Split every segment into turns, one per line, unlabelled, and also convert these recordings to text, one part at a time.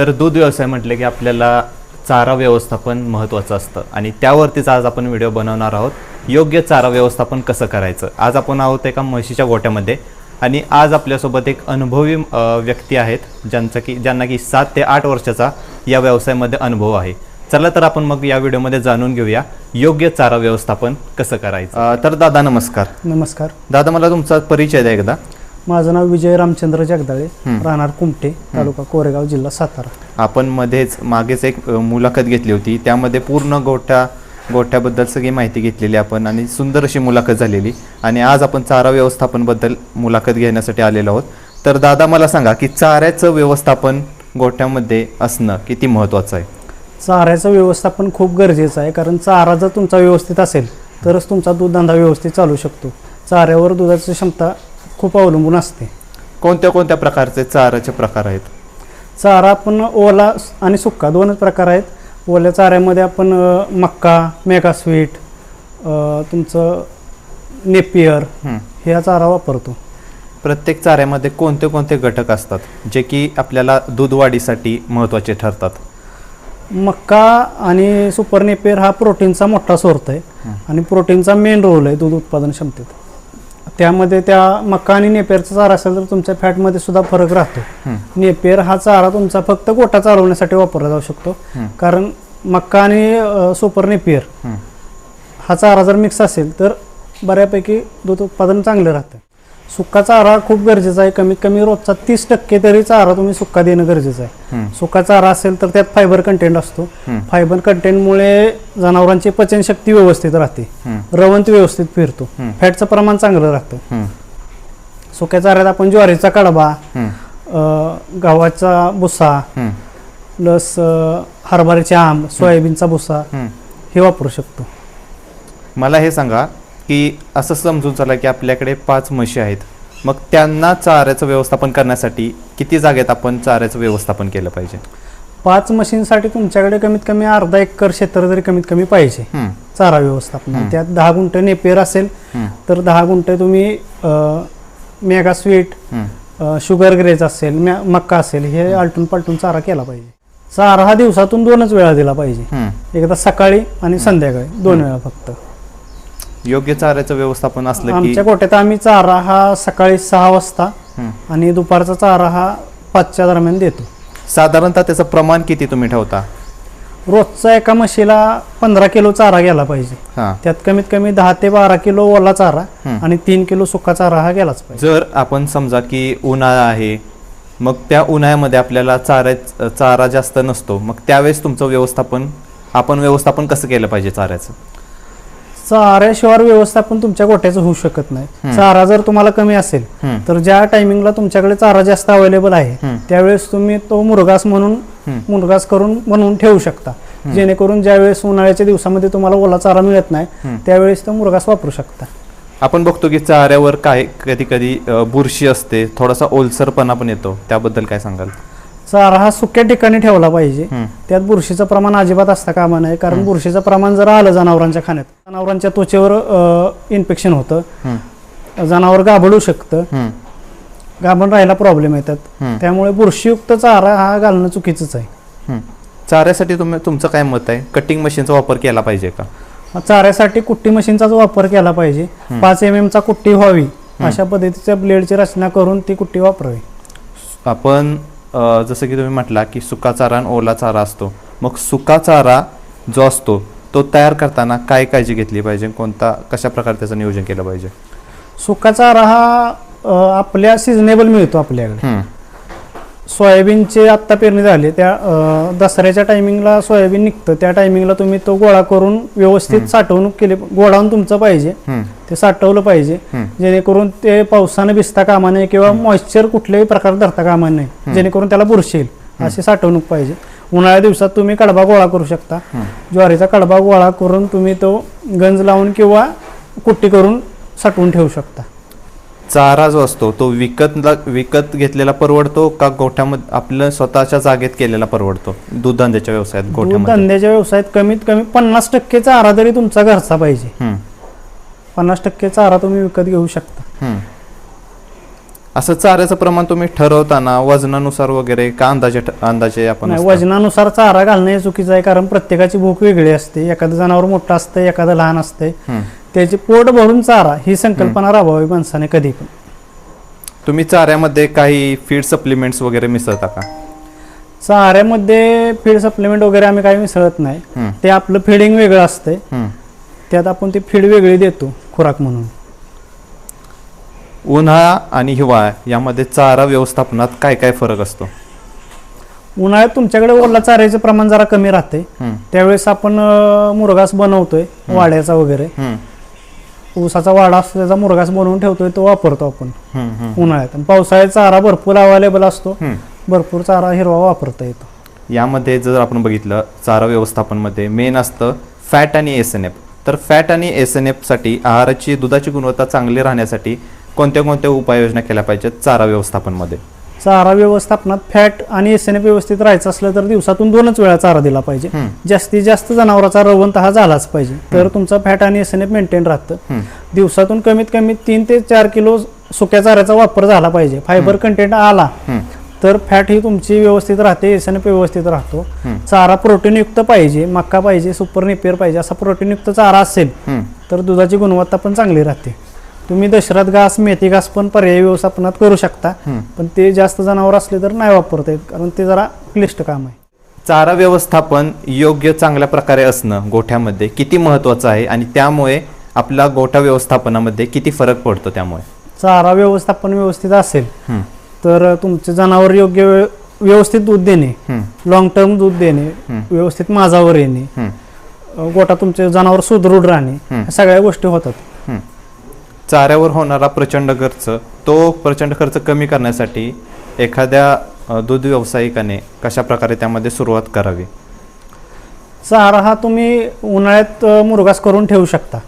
तर दूध व्यवसाय म्हटले की आपल्याला चारा व्यवस्थापन महत्त्वाचं असतं. आणि त्यावरतीच आज आपण व्हिडिओ बनवणार आहोत. योग्य चारा व्यवस्थापन कसं करायचं? आज आपण आहोत एका म्हशीच्या गोट्यामध्ये. आणि आज आपल्यासोबत एक अनुभवी व्यक्ती आहेत ज्यांचं की ज्यांना की सात ते आठ वर्षाचा या व्यवसायामध्ये अनुभव आहे. चला तर आपण मग या व्हिडिओमध्ये जाणून घेऊया योग्य चारा व्यवस्थापन कसं करायचं? तर दादा नमस्कार.
नमस्कार.
दादा मला तुमचा परिचय द्या एकदा.
माझं नाव विजय रामचंद्र जगदाळे राहणार कुमटे तालुका कोरेगाव जिल्हा सातारा.
आपण मध्येच मागेच एक मुलाखत घेतली होती. त्यामध्ये पूर्ण गोठा गोठ्याबद्दल सगळी माहिती घेतलेली आपण आणि सुंदर अशी मुलाखत झालेली. आणि आज आपण चारा व्यवस्थापनबद्दल मुलाखत घेण्यासाठी आलेलो आहोत. तर दादा मला सांगा की चाऱ्याचं व्यवस्थापन गोठ्यामध्ये असणं किती महत्त्वाचं आहे?
चाऱ्याचं व्यवस्थापन खूप गरजेचं आहे. कारण चारा जर तुमचा व्यवस्थित असेल तरच तुमचा दूध धंदा व्यवस्थित चालू शकतो. चाऱ्यावर दुधाची क्षमता खूप अवलंबून असते.
कोणत्या कोणत्या प्रकारचे चाऱ्याचे प्रकार आहेत?
चारा आपण ओला आणि सुक्का दोनच प्रकार आहेत. ओल्या चाऱ्यामध्ये आपण मक्का मेगा स्वीट तुमचं नेपियर
हं.
हे हा चारा वापरतो.
प्रत्येक चाऱ्यामध्ये कोणते कोणते घटक असतात जे की आपल्याला दूध वाढीसाठी महत्त्वाचे ठरतात?
मक्का आणि सुपर नेपेर हा प्रोटीनचा मोठा सोर्स आहे. आणि प्रोटीनचा मेन रोल आहे दूध उत्पादन क्षमतेत त्यामध्ये त्या मक्का आणि नेपेरचा चारा असेल तर तुमच्या फॅटमध्ये सुद्धा फरक राहतो. नेपेर हा चारा तुमचा फक्त गोटा चालवण्यासाठी वापरला जाऊ शकतो कारण मक्का आणि सुपर नेपियर
हं.
हा चारा जर मिक्स असेल तर बऱ्यापैकी दूध उत्पादन चांगलं राहतं सुका चारा खूप गरजेचा आहे कमीत कमी रोजचा तीस टक्के तरी चारा तुम्ही सुका देणं गरजेचं आहे. सुका चारा असेल तर त्यात फायबर कंटेंट असतो. फायबर कंटेंटमुळे जनावरांची पचनशक्ती व्यवस्थित राहते. रवंत व्यवस्थित फिरतो. फॅटचं प्रमाण चांगलं राहतं. सुक्या चाऱ्यात आपण ज्वारीचा कडबा गव्हाचा भुसा. प्लस हरभऱ्याचे आंब सोयाबीनचा भुसा.
हे
वापरू शकतो
मला हे सांगा की असं समजून चला की आपल्याकडे पाच म्हशी आहेत मग त्यांना चाऱ्याचं व्यवस्थापन करण्यासाठी किती जागेत आपण चाऱ्याचं व्यवस्थापन केलं पाहिजे
पाच मशीनसाठी तुमच्याकडे कमीत कमी अर्धा एकर क्षेत्र तरी कमीत कमी पाहिजे
हं.
चारा व्यवस्थापन. त्यात दहा गुंठे नेपेर असेल
हं.
तर दहा गुंठे तुम्ही मेगा स्वीट
हं.
शुगर ग्रेज असेल म्या- मक्का असेल हे आलटून पालटून चारा केला पाहिजे चारा हा दिवसातून दोनच वेळा दिला पाहिजे
हं.
एकदा सकाळी आणि संध्याकाळी दोन वेळा फक्त
योग्य चाऱ्याचं व्यवस्थापन असलं की
आमच्या गोट्यात आम्ही चारा हा सकाळी सहा वाजता
हं.
आणि दुपारचा चारा हा पाचच्या दरम्यान देतो.
साधारणतः त्याचं प्रमाण किती तुम्ही ठेवता?
रोजचा एका म्हशीला पंधरा किलो चारा गेला पाहिजे.
हां.
त्यात कमीत कमी दहा ते बारा किलो ओला चारा
हं.
आणि तीन किलो सुका चारा हा गेलाच पाहिजे.
जर आपण समजा की उन्हाळा आहे मग त्या उन्हाळ्यामध्ये आपल्याला चाऱ्या चारा जास्त नसतो. मग त्यावेळेस तुमचं व्यवस्थापन आपण व्यवस्थापन कसं केलं पाहिजे चाऱ्याचं?
चाऱ्याशिवाय व्यवस्थापन तुमच्या गोट्याचं होऊ शकत नाही. चारा जर तुम्हाला कमी असेल. तर ज्या टायमिंगला तुमच्याकडे चारा जास्त अवेलेबल आहे. त्यावेळेस तुम्ही तो मुरगास म्हणून. मुरगास करून बनवून ठेवू शकता. जेणेकरून ज्यावेळेस उन्हाळ्याच्या दिवसामध्ये तुम्हाला ओला चारा मिळत नाही त्यावेळेस तो मुरगास वापरू शकता.
आपण बघतो की चाऱ्यावर काय कधी कधी बुरशी असते थोडासा ओलसरपणा पण येतो. त्याबद्दल काय सांगाल?
चारा हा सुक्या ठिकाणी ठेवला पाहिजे. त्यात बुरशीचं प्रमाण अजिबात असता कामा नये कारण बुरशीचं प्रमाण जर आलं जनावरांच्या खाण्यात जनावरांच्या त्वचेवर इन्फेक्शन होतं. जनावर गाभडू शकतं. गाभण राहायला प्रॉब्लेम येतात. त्यामुळे बुरशीयुक्त चारा हा घालणं चुकीचंच आहे.
हं. चाऱ्यासाठी तुम्ही तुमचं काय मत आहे? कटिंग मशीनचा वापर केला पाहिजे का?
चाऱ्यासाठी कुट्टी मशीनचाच वापर केला पाहिजे. पाच एम चा कुट्टी व्हावी अशा पद्धतीच्या ब्लेडची रचना करून ती कुट्टी वापरावी.
आपण जसं की तुम्ही म्हटला की सुका चारा आणि ओला चारा असतो. मग सुका चारा जो असतो तो तयार करताना काय काळजी घेतली पाहिजे? कोणता कशा प्रकारे त्याचं नियोजन केलं पाहिजे?
सुका चारा हा आपल्या सिजनेबल मिळतो आपल्याकडे. सोयाबीनचे आत्ता पेरणी झाली त्या दसऱ्याच्या टायमिंगला सोयाबीन निघतं. त्या टायमिंगला तुम्ही तो गोळा करून व्यवस्थित साठवणूक केली. गोडाऊन तुमचं पाहिजे. ते साठवलं पाहिजे. जेणेकरून ते पावसानं भिजता कामा नये किंवा मॉइश्चर कुठल्याही प्रकारे धरता कामा नये. जेणेकरून त्याला बुरशी येईल अशी साठवणूक पाहिजे. उन्हाळ्या दिवसात तुम्ही कडबा गोळा करू शकता. ज्वारीचा कडबा गोळा करून तुम्ही तो गंज लावून किंवा कुट्टी करून साठवून ठेवू शकता.
चारा जो असतो तो विकत विकत घेतलेला परवडतो का गोठ्यामध्ये आपलं स्वतःच्या जागेत केलेला परवडतो दूध धंद्याच्या व्यवसायात गोठ्यामध्ये
धंद्याच्या व्यवसायात कमीत कमी पन्नास टक्के चारा तरी तुमचा घरचा पाहिजे. पन्नास टक्के चारा तुम्ही विकत घेऊ शकता.
असं चाऱ्याचं प्रमाण तुम्ही ठरवताना वजनानुसार वगैरे का अंदाजे अंदाजे आपण?
वजनानुसार चारा घालणं हे चुकीचं आहे कारण प्रत्येकाची भूक वेगळी असते एखादं जनावर मोठं असतं एखादं लहान असतंय. त्याची पोट भरून चारा ही संकल्पना राबवावी माणसाने कधी पण.
तुम्ही चाऱ्यामध्ये काही फीड सप्लिमेंट्स वगैरे मिसळता का?
चाऱ्यामध्ये फीड सप्लिमेंट वगैरे आम्ही काही मिसळत नाही. ते आपलं फिडिंग वेगळं असतंय. त्यात आपण ती फीड वेगळी देतो खुराक म्हणून.
उन्हाळा आणि हिवाळा यामध्ये चारा व्यवस्थापनात काय काय फरक असतो?
उन्हाळ्यात तुमच्याकडे ओला चाऱ्याचं प्रमाण जरा कमी राहते. त्यावेळेस आपण अं, मुरघास बनवतोय वाड्याचा वगैरे. ऊसाचा वाडा असतो त्याचा मुरघास बनवून ठेवतोय तो वापरतो आपण. उन्हाळ्यात. आणि पावसाळ्यात चारा भरपूर अवेलेबल असतो. भरपूर चारा हिरवा वापरता येतो.
यामध्ये जर आपण बघितलं चारा व्यवस्थापनमध्ये मेन असतं फॅट आणि एस एन एफ तर फॅट आणि एस एन एफसाठी आहाराची दुधाची गुणवत्ता चांगली राहण्यासाठी कोणत्या कोणत्या उपाययोजना केल्या पाहिजेत चारा व्यवस्थापनमध्ये?
चारा व्यवस्थापनात फॅट आणि एस एन एफ व्यवस्थित राहायचं असलं तर दिवसातून दोनच वेळा चारा दिला पाहिजे. जास्तीत जास्त जनावराचा रवंत हा झालाच पाहिजे तर तुमचा फॅट आणि एस एन एफ मेंटेन राहतं. दिवसातून कमीत कमी तीन ते चार किलो सुक्या चाऱ्याचा वापर झाला पाहिजे फायबर कंटेंट आला. तर फॅट ही तुमची व्यवस्थित राहते एस एन एफ व्यवस्थित राहतो. चारा प्रोटीनयुक्त पाहिजे मक्का पाहिजे सुपर नेपियर पाहिजे असा प्रोटीनयुक्त चारा असेल. तर दुधाची गुणवत्ता पण चांगली राहते तुम्ही दशरथ घास मेथी घास पण पर्यायी व्यवस्थापनात करू शकता. पण ते जास्त जनावर असले तर नाही वापरता येत कारण ते जरा क्लिष्ट काम आहे
चारा व्यवस्थापन योग्य चांगल्या प्रकारे असणं गोठ्यामध्ये किती महत्त्वाचं आहे आणि त्यामुळे आपला गोठा व्यवस्थापनामध्ये किती फरक पडतो त्यामुळे
चारा व्यवस्थापन व्यवस्थित असेल
हं.
तर तुमचे जनावर योग्य वेळ- व्यवस्थित दूध देणे. लॉंग टर्म दूध देणे. व्यवस्थित माझावर येणे. अ, गोठा तुमचे जनावर सुदृढ राहणे. ह्या सगळ्या गोष्टी होतात.
चाऱ्यावर होणारा प्रचंड खर्च तो प्रचंड खर्च कमी करण्यासाठी एखाद्या दूध व्यावसायिकाने कशा प्रकारे त्यामध्ये सुरुवात करावी?
चारा हा तुम्ही उन्हाळ्यात अ, मुरघास करून ठेवू शकता.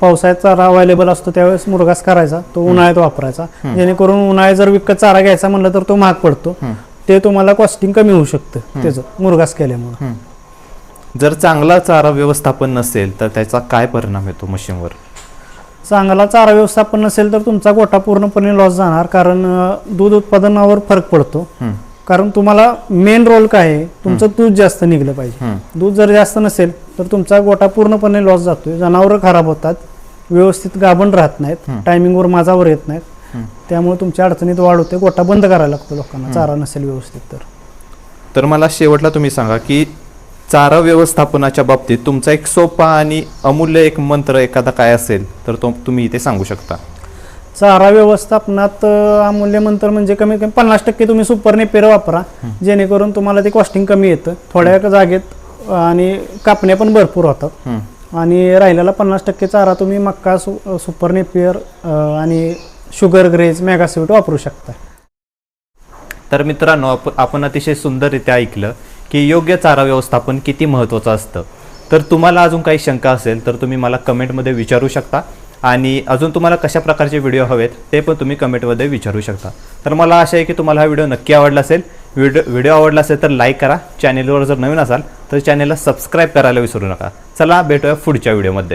पावसाळ्यात चारा अवेलेबल असतो त्यावेळेस मुरघास करायचा तो उन्हाळ्यात वापरायचा. जेणेकरून उन्हाळ्यात जर विकत चारा घ्यायचा म्हणलं तर तो महाग पडतो. ते तुम्हाला कॉस्टिंग कमी होऊ शकतं त्याचं मुरघास केल्यामुळे.
जर चांगला चारा व्यवस्थापन नसेल तर त्याचा काय परिणाम येतो मशीनवर?
चांगला चारा व्यवस्थापन नसेल तर तुमचा गोठा पूर्णपणे लॉस जाणार. कारण दूध उत्पादनावर फरक पडतो. कारण तुम्हाला मेन रोल काय आहे? तुमचं दूध जास्त निघलं पाहिजे. दूध जर जास्त नसेल तर तुमचा गोठा पूर्णपणे लॉस जातोय. जनावरं खराब होतात. व्यवस्थित गाभण राहत नाहीत. टायमिंगवर माझावर येत नाहीत. त्यामुळे तुमच्या अडचणीत वाढ होते. गोठा बंद करायला लागतो लोकांना. चारा नसेल व्यवस्थित तर.
तर मला शेवटला तुम्ही सांगा की चारा व्यवस्थापनाच्या बाबतीत तुमचा एक सोपा आणि अमूल्य एक मंत्र एखादा काय असेल तर तो तुम्ही इथे सांगू शकता.
चारा व्यवस्थापनात अमूल्य मंत्र म्हणजे कमीत कमी पन्नास टक्के तुम्ही सुपर नेपेर वापरा जेणेकरून तुम्हाला ते कॉस्टिंग कमी येतं. थोड्या जागेत आणि कापण्या पण भरपूर होतात. आणि राहिलेला पन्नास टक्के चारा तुम्ही मक्का सु सुपर नेपियर अ, आणि शुगर ग्रेज मेगासिवट वापरू शकता.
तर मित्रांनो आप- आपण अतिशय सुंदररित्या ऐकलं. की योग्य चारा व्यवस्थापन किती महत्त्वाचं असतं. तर तुम्हाला अजून काही शंका असेल तर तुम्ही मला कमेंटमध्ये विचारू शकता. आणि अजून तुम्हाला कशा प्रकारचे व्हिडिओ हवेत ते पण तुम्ही कमेंटमध्ये विचारू शकता. तर मला आशा आहे की तुम्हाला हा व्हिडिओ नक्की आवडला असेल. व्हिडिओ व्हिडिओ आवडला असेल तर लाईक करा. चॅनेलवर जर नवीन असाल तर चॅनेलला सबस्क्राईब करायला विसरू नका. चला भेटूया पुढच्या व्हिडिओमध्ये.